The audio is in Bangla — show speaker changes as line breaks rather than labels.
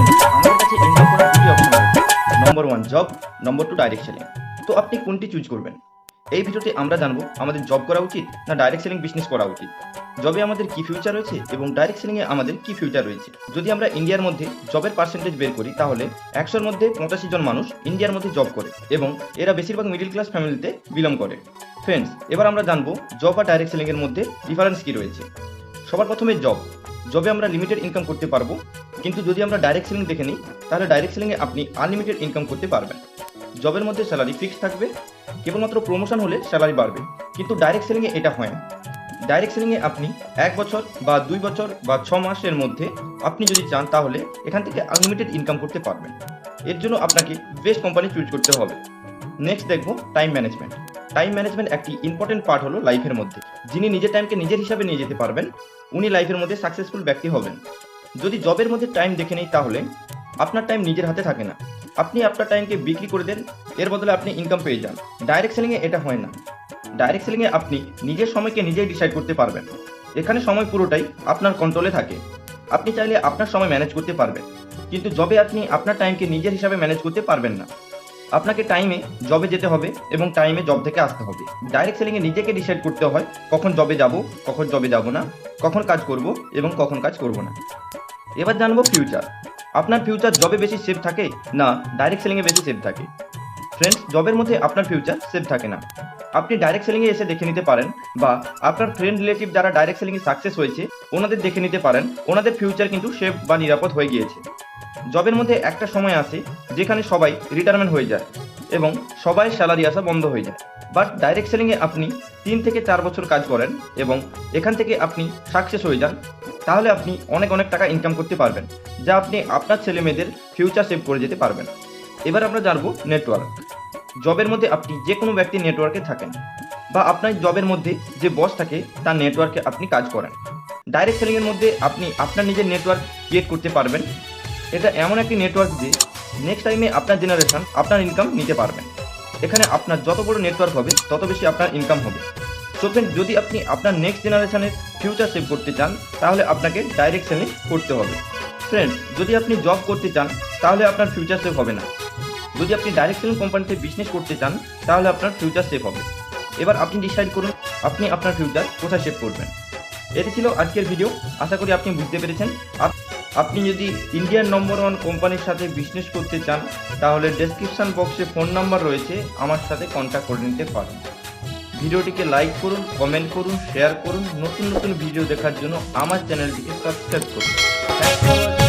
ফ্রেন্ডস আমাদের কাছে ইনকাম দুটি অপশন রয়েছে। Number one job number two direct selling তো আপনি কোনটি চুজ করবেন? এই ভিডিওতে আমরা জানব আমাদের জব করা উচিত না ডাইরেক্ট সেলিং বিজনেস করা উচিত? জবে আমাদের কি ফিউচার রয়েছে এবং ডাইরেক্ট সেলিংয়ে আমাদের কি ফিউচার রয়েছে? যদি আমরা ইন্ডিয়ার মধ্যে জবের পার্সেন্টেজ বের করি, তাহলে একশোর মধ্যে পঁচাশি জন মানুষ ইন্ডিয়ার মধ্যে জব করে এবং এরা বেশিরভাগ মিডিল ক্লাস ফ্যামিলিতে বিলং করে। ফ্রেন্ডস এবার আমরা জানব জব আর ডাইরেক্ট সেলিংয়ের মধ্যে ডিফারেন্স কি রয়েছে? সবার প্রথমে জব জবে আমরা লিমিটেড ইনকাম করতে পারব কিন্তু যদি আমরা ডাইরেক্ট সেলিং দেখে নিই, তাহলে ডাইরেক্ট সেলিংয়ে আপনি আনলিমিটেড ইনকাম করতে পারবেন। জবের মধ্যে স্যালারি ফিক্স থাকবে, কেবলমাত্র প্রমোশন হলে স্যালারি বাড়বে। কিন্তু ডাইরেক্ট সেলিংয়ে এটা হয় না। ডাইরেক্ট সেলিংয়ে আপনি এক বছর বা দুই বছর বা ছ মাসের মধ্যে আপনি যদি চান, তাহলে এখান থেকে আনলিমিটেড ইনকাম করতে পারবেন। এর জন্য আপনাকে বেস্ট কোম্পানি চুজ করতে হবে। নেক্সট দেখব টাইম ম্যানেজমেন্ট টাইম ম্যানেজমেন্ট একটি ইম্পর্টেন্ট পার্ট হলো লাইফের মধ্যে। যিনি নিজের টাইমকে নিজের হিসাবে নিয়ে যেতে পারবেন, উনি লাইফের মধ্যে সাকসেসফুল ব্যক্তি হবেন। যদি জবের মধ্যে টাইম দেখে নেই তাহলে আপনার টাইম নিজের হাতে থাকে না। আপনি আপনার টাইমকে বিক্রি করে দেন, এর বদলে আপনি ইনকাম পেয়ে যান। ডাইরেক্ট সেলিংয়ে এটা হয় না। ডাইরেক্ট সেলিংয়ে আপনি নিজের সময়কে নিজেই ডিসাইড করতে পারবেন। এখানে সময় পুরোটাই আপনার কন্ট্রোলে থাকে। আপনি চাইলে আপনার সময় ম্যানেজ করতে পারবেন। কিন্তু জবে আপনি আপনার টাইমকে নিজের হিসাবে ম্যানেজ করতে পারবেন না। আপনাকে টাইমে জবে যেতে হবে এবং টাইমে জব থেকে আসতে হবে। ডাইরেক্ট সেলিংয়ে নিজেকে ডিসাইড করতে হয়, কখন জবে যাব, কখন জবে যাব না, কখন কাজ করব এবং কখন কাজ করব না। এবার জানব ফিউচার আপনার ফিউচার জবে বেশি সেভ থাকে? না ডাইরেক্ট সেলিংয়ে বেশি সেভ থাকে। ফ্রেন্ডস জবের মধ্যে আপনার ফিউচার সেভ থাকে না। আপনি ডাইরেক্ট সেলিংয়ে এসে দেখে নিতে পারেন বা আপনার ফ্রেন্ড রিলেটিভ যারা ডাইরেক্ট সেলিংয়ে সাকসেস হয়েছে, ওনাদের দেখে নিতে পারেন। ওনাদের ফিউচার কিন্তু সেভ বা নিরাপদ হয়ে গিয়েছে। জবের মধ্যে একটা সময় আসে যেখানে সবাই রিটায়ারমেন্ট হয়ে যায় এবং সবাই স্যালারি আসা বন্ধ হয়ে যায়। বাট ডাইরেক্ট সেলিংয়ে আপনি তিন থেকে চার বছর কাজ করেন এবং এখান থেকে আপনি সাকসেস হয়ে যান, তাহলে আপনি অনেক অনেক টাকা ইনকাম করতে পারবেন, যা আপনি আপনার ছেলে মেয়েদের ফিউচার সেভ করে যেতে পারবেন। এবার আমরা জানব নেটওয়ার্ক জবের মধ্যে আপনি যে কোনো ব্যক্তি নেটওয়ার্কে থাকেন বা আপনার জবের মধ্যে যে বস থাকে, তার নেটওয়ার্কে আপনি কাজ করেন। ডাইরেক্ট সেলিংয়ের মধ্যে আপনি আপনার নিজের নেটওয়ার্ক ক্রিয়েট করতে পারবেন এটা এমন একটি নেটওয়ার্ক যে নেক্সট টাইমে আপনার জেনারেশন আপনার ইনকাম নিতে পারবেন এখানে আপনার যত বড় নেটওয়ার্ক হবে, তত বেশি আপনার ইনকাম হবে। সো ফ্রেন্ড যদি আপনি আপনার নেক্সট জেনারেশনের ফিউচার সেভ করতে চান, তাহলে আপনাকে ডাইরেক্ট সেলিং করতে হবে। ফ্রেন্ডস যদি আপনি জব করতে চান, তাহলে আপনার ফিউচার সেভ হবে না। যদি আপনি ডাইরেক্ট সেলিং কোম্পানিতে বিজনেস করতে চান, তাহলে আপনার ফিউচার সেভ হবে। এবার আপনি ডিসাইড করুন, আপনি আপনার ফিউচার কোথায় সেভ করবেন। এটি ছিল আজকের ভিডিও আশা করি আপনি বুঝতে পেরেছেন। আপনি যদি ইন্ডিয়ান নম্বর ওয়ান কোম্পানির সাথে বিজনেস করতে চান, তাহলে ডেসক্রিপশান বক্সে ফোন নাম্বার রয়েছে, আমার সাথে কন্ট্যাক্ট করে নিতে পারেন ভিডিওটিকে লাইক করুন কমেন্ট করুন শেয়ার করুন, নতুন নতুন ভিডিও দেখার জন্য আমার চ্যানেলটিকে সাবস্ক্রাইব করুন.